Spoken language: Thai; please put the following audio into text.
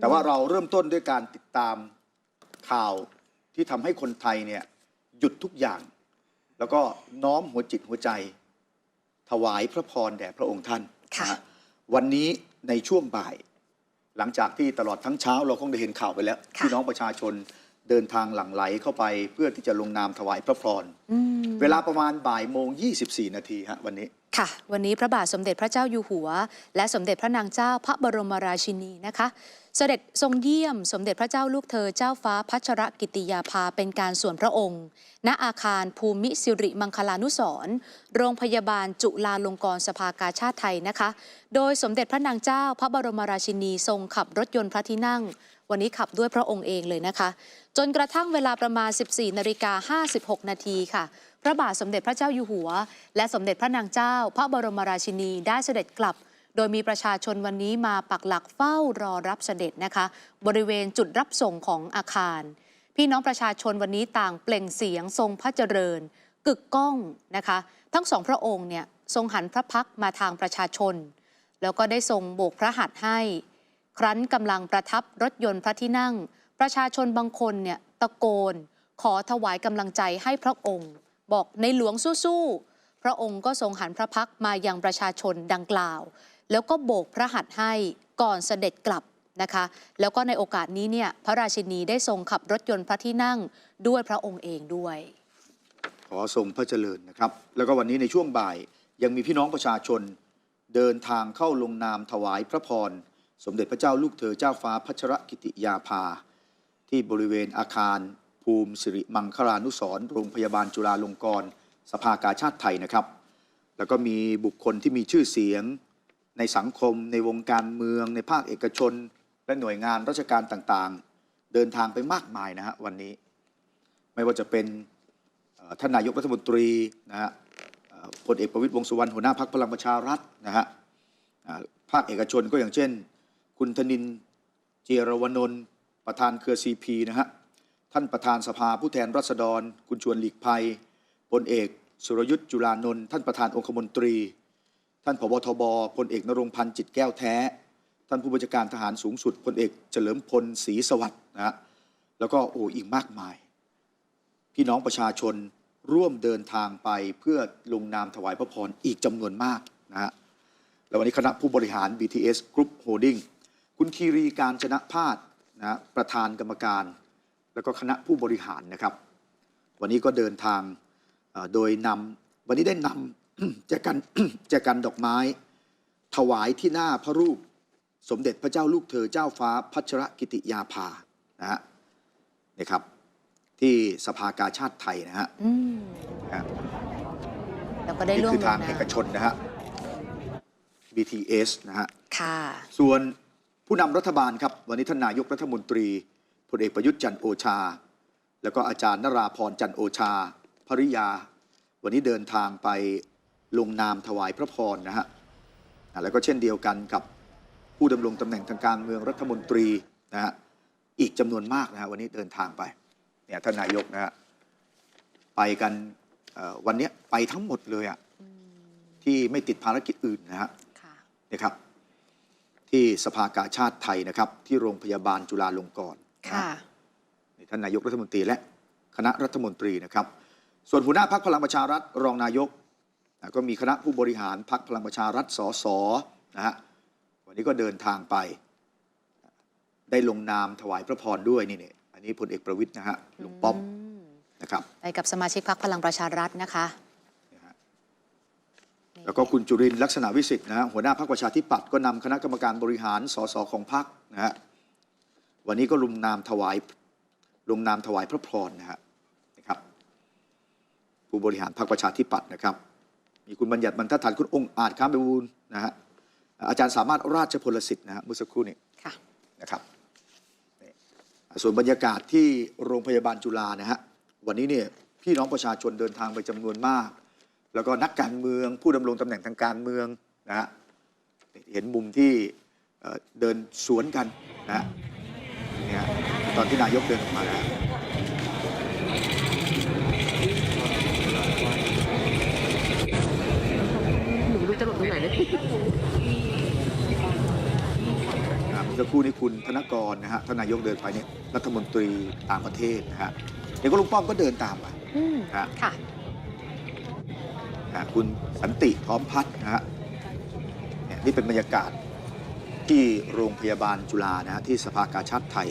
แต่ว่าเราเริ่มต้นด้วยการติดตามข่าวที่ทำให้คนไทยเนี่ยหยุดทุกอย่าง แล้วก็น้อมหัวจิตหัวใจ ถวายพระพรแด่พระองค์ท่านค่ะนฮวันนี้ในช่วงบ่าย หลังจากที่ตลอดทั้งเช้าเราคงได้เห็นข่าวไปแล้วค่ะ พี่น้องประชาชนเดินทางหลั่งไหลเข้าไป เพื่อที่จะลงนามถวายพระพร อืม เวลาประมาณบ่ายโมง 24 นาทีฮะวันนี้ ค่ะ วันนี้พระบาทสมเด็จพระเจ้าอยู่หัว และสมเด็จพระนางเจ้าพระบรมราชินีนะคะ เสด็จทรงเยี่ยม สมเด็จพระเจ้าลูกเธอเจ้าฟ้าพัชรกิติยาภาเป็นการส่วนพระองค์ ณอาคารภูมิสิริมังคลานุสรโรงพยาบาลจุฬาลงกรณ์สภากาชาติไทยนะคะ โดยสมเด็จพระนางเจ้าพระบรมราชินีทรงขับรถยนต์พระที่นั่ง วันนี้ขับด้วยพระองค์เองเลยนะคะ จนกระทั่งเวลาประมาณ 14นาฬิกา56 นาทีค่ะ พระบาทสมเด็จพระเจ้าอยู่หัว และสมเด็จพระนางเจ้า พระบรมราชินีได้เสด็จกลับ โดยมีประชาชนวันนี้มาปักหลักเฝ้ารอรับเสด็จนะคะ บริเวณจุดรับส่งของอาคาร พี่น้องประชาชนวันนี้ต่างเปล่งเสียงทรงพระเจริญ กึกก้องนะคะ ทั้งสองพระองค์เนี่ยทรงหันพระพักมาทางประชาชน แล้วก็ได้ทรงโบกพระหัตถ์ให้ ครั้นกำลังประทับรถยนต์พระที่นั่ง ประชาชนบางคนเนี่ยตะโกน ขอถวายกำลังใจให้พระองค์ บอกในหลวงสู้ๆพระองค์ก็ทรงหันพระพักมายังประชาชนดังกล่าว แล้วก็โบกพระหัตถ์ให้ก่อนเสด็จกลับนะคะแล้วก็ในโอกาสนี้เนี่ยพระราชินีได้ทรงขับรถยนต์พระที่นั่งด้วยพระองค์เองด้วย ขอทรงพระเจริญนะครับ แล้วก็วันนี้ในช่วงบ่ายยังมีพี่น้องประชาชน เดินทางเข้าลงนามถวายพระพร สมเด็จพระเจ้าลูกเธอเจ้าฟ้าพัชรกิติยาภา ที่บริเวณอาคาร ภูมิสิริมังคลานุสรณ์โรงพยาบาลจุฬาลงกรณ์สภากาชาติไทยนะครับ แล้วก็มีบุคคลที่มีชื่อเสียง ในสังคม ในวงการเมือง ในภาคเอกชน และหน่วยงานราชการต่างๆ เดินทางไปมากมายนะฮะวันนี้ ไม่ว่าจะเป็นท่านนายกรัฐมนตรีนะฮะพลเอกประวิตยวงสุวรรณหัวหน้าพักพลังประชารัฐนะฮะภาคเอกชนก็อย่างเช่น คุณธนิน เจรวนนท์ประธานเครือซีพีนะฮะ ท่านประธานสภาผู้แทนราษฎร คุณชวนหลีกภัยพลเอก สุรยุทธ์จุลานนท์ท่านประธานองคมนตรี ท่านผบทบพลเอกนรงพันธ์จิตแก้วแท้ ท่านผู้บัญชาการทหารสูงสุดพลเอกเฉลิมพลศรีสวัสดิ์นะฮะแล้วก็โอ้อีกมากมาย พี่น้องประชาชนร่วมเดินทางไปเพื่อลงนามถวายพระพรอีกจำนวนมากนะฮะ แล้ววันนี้คณะผู้บริหาร BTS Group Holding คุณคีรีการชนะพาดนะฮะประธานกรรมการ แล้วก็คณะผู้บริหารนะครับ วันนี้ก็เดินทางเอ่อโดยนำวันนี้ได้นำแจกันแจกันดอกไม้ ถวายที่หน้าพระรูปสมเด็จพระเจ้าลูกเธอเจ้าฟ้าพัชรกิติยาภานะฮะนี่ครับ ที่สภากาชาติไทยนะฮะอืมนะฮะแล้วก็ได้นี่ร่วมคือลงทางนาเอกมชนนะฮะ BTS นะฮะ ค่ะ ส่วน ผู้นำรัฐบาลครับ วันนี้ท่านนายกรัฐมนตรีพลเอกประยุทธ์จันทร์โอชา แล้วก็อาจารย์นราพรจันทร์โอชาภริยา วันนี้เดินทางไปลงนามถวายพระพรนะฮะอะแล้วก็เช่นเดียวกันกับผู้ดำรงตำแหน่งทางการเมืองรัฐมนตรีนะฮะอีกจำนวนมากนะฮะวันนี้เดินทางไปเนี่ยท่านนายกนะฮะไปกันเอ่อวันเนี้ยไปทั้งหมดเลยอะที่ไม่ติดภารกิจอื่นนะฮะค่ะนะครับ ที่สภากาชาติไทยนะครับ ที่โรงพยาบาลจุฬาลงกรณ์นะค่ะนี่ท่านนายกรัฐมนตรีและคณะรัฐมนตรีนะครับ ส่วนหัวหน้าพักพลังประชารัฐรองนายกนะก็มีคณะผู้บริหารพักพลังประชารัฐสสนะฮะวันนี้ก็เดินทางไป ได้ลงนามถวายพระพรด้วยนี่เนี่ยอันนี้พลเอกประวิทย์นะฮะลุงป้อมมนะครับไปกับสมาชิกพรรคพลังประชารัฐนะคะนะฮะ แล้วก็คุณจุรินทร์ลักษณะวิสิทธิ์นะฮะหัวหน้าพรรคประชาธิปัตย์ก็นำคณะกรรมการบริหารสสของพรรคนะฮะวันนี้ก็ลงนามถวายลงนามถวายพระพรนะฮะนะครับ ผู้บริหารพรรคประชาธิปัตย์นะครับ มีคุณบัญญัติบรรทัดฐานคุณองค์อาจค้ามไปบูลย์นะฮะอาจารย์สามารถราชพลสิทธิ์นะฮะเมื่อสักครู่นี้ค่ะนะครับนี่ส่วนบรรยากาศที่โรงพยาบาลจุฬานะฮะวันนี้เนี่ยพี่น้องประชาชนเดินทางไปจำนวนมาก แล้วก็นักการเมือง ผู้ดำรงตำแหน่งทางการเมืองนะฮะเห็นมุมที่เอ่อเดินสวนกันนะฮะเนี่ยฮะตอนที่นายกเดินออกมานะฮะหนูไม่รู้จะหลบตรงไหนเลยครับเมื่อสักครู่นี้คุณธนกรนะฮะท่านนายกเดินไปเนี่ยรัฐมนตรีต่างประเทศนะฮะเดี๋ยวก็ลุงป้อมก็เดินตามไปอืมฮะค่ะ นะคุณสันติพร้อมพัฒน์นะฮะเนี่ยนี่เป็นบรรยากาศที่โรงพยาบาลจุฬานะฮะที่สภากาชาติไทย